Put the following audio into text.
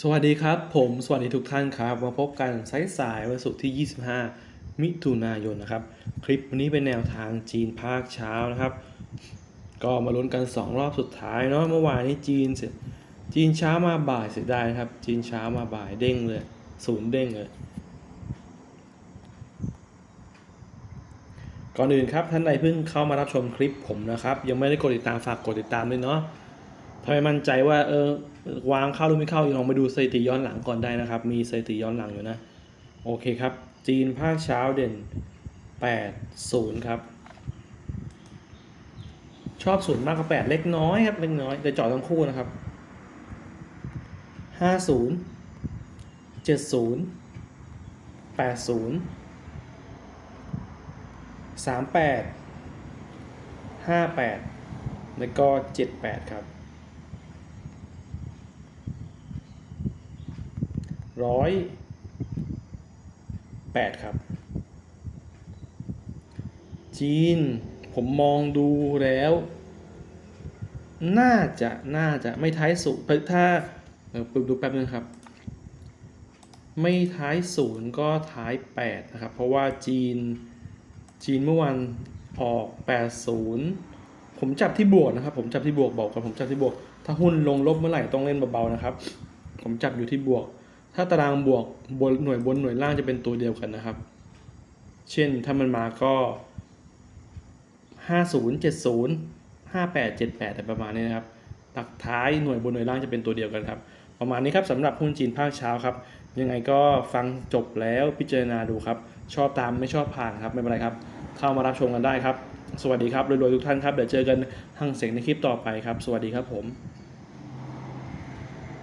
สวัสดีครับ ผมสวัสดีทุกท่านครับมาพบกันสายสายวันศุกร์ที่ 25 มิถุนายนนะครับ คลิปวันนี้เป็นแนวทางจีนภาคเช้านะครับ ก็มาลุ้นกัน 2 รอบสุดท้ายเนาะเมื่อวานนี้จีนเสร็จจีนเช้ามาบ่ายเสียดายนะครับ จีนเช้ามาบ่ายเด้งเลยศูนย์เด้งเลยก่อนอื่นครับท่านใดเพิ่งเข้ามารับชมคลิปผมนะครับ ยังไม่ได้กดติดตามฝากกดติดตามด้วยเนาะ ทำไมมั่นใจว่าเออวางเข้าหรือไม่เข้าลองไปดูสถิติย้อนหลังก่อนได้นะครับ มีสถิติย้อนหลังอยู่นะ โอเคครับ จีนภาคเช้าเด่น 8 0 ครับ ชอบศูนย์มากกว่า8 เล็กน้อยครับ เล็กน้อยแต่เจอดทั้งคู่นะครับ 50 70 80 38 58 แล้วก็ 78 ครับ ร้อยแปดครับ จีนผมมองดูแล้ว น่าจะน่าจะไม่ท้ายสูงถ้าเออดูแป๊บนึงครับ ไม่ท้ายศูนย์ก็ท้าย8นะครับ เพราะว่าจีนจีนเมื่อวันออก80ผมจับที่บวกนะครับ ผมจับที่บวกบอกก่อนผมจับที่บวก ถ้าหุ้นลงลบเมื่อไหร่ต้องเล่นเบาๆนะครับ ผมจับอยู่ที่บวก ถ้าตารางบวกบนหน่วยบนหน่วยล่างจะเป็นตัวเดียวกันนะครับ เช่นถ้ามันมาก็ 50 70 58 78 แต่ประมาณนี้นะครับหลักท้ายหน่วยบนหน่วยล่างจะเป็นตัวเดียวกันครับ ประมาณนี้ครับสำหรับหุ้นจีนภาคเช้าครับ ยังไงก็ฟังจบแล้วพิจารณาดูครับ ชอบตามไม่ชอบผ่านครับไม่เป็นไรครับ เข้ามารับชมกันได้ครับ สวัสดีครับรวยๆทุกท่านครับเดี๋ยวเจอกันทางเสียงในคลิปต่อไปครับ สวัสดีครับผม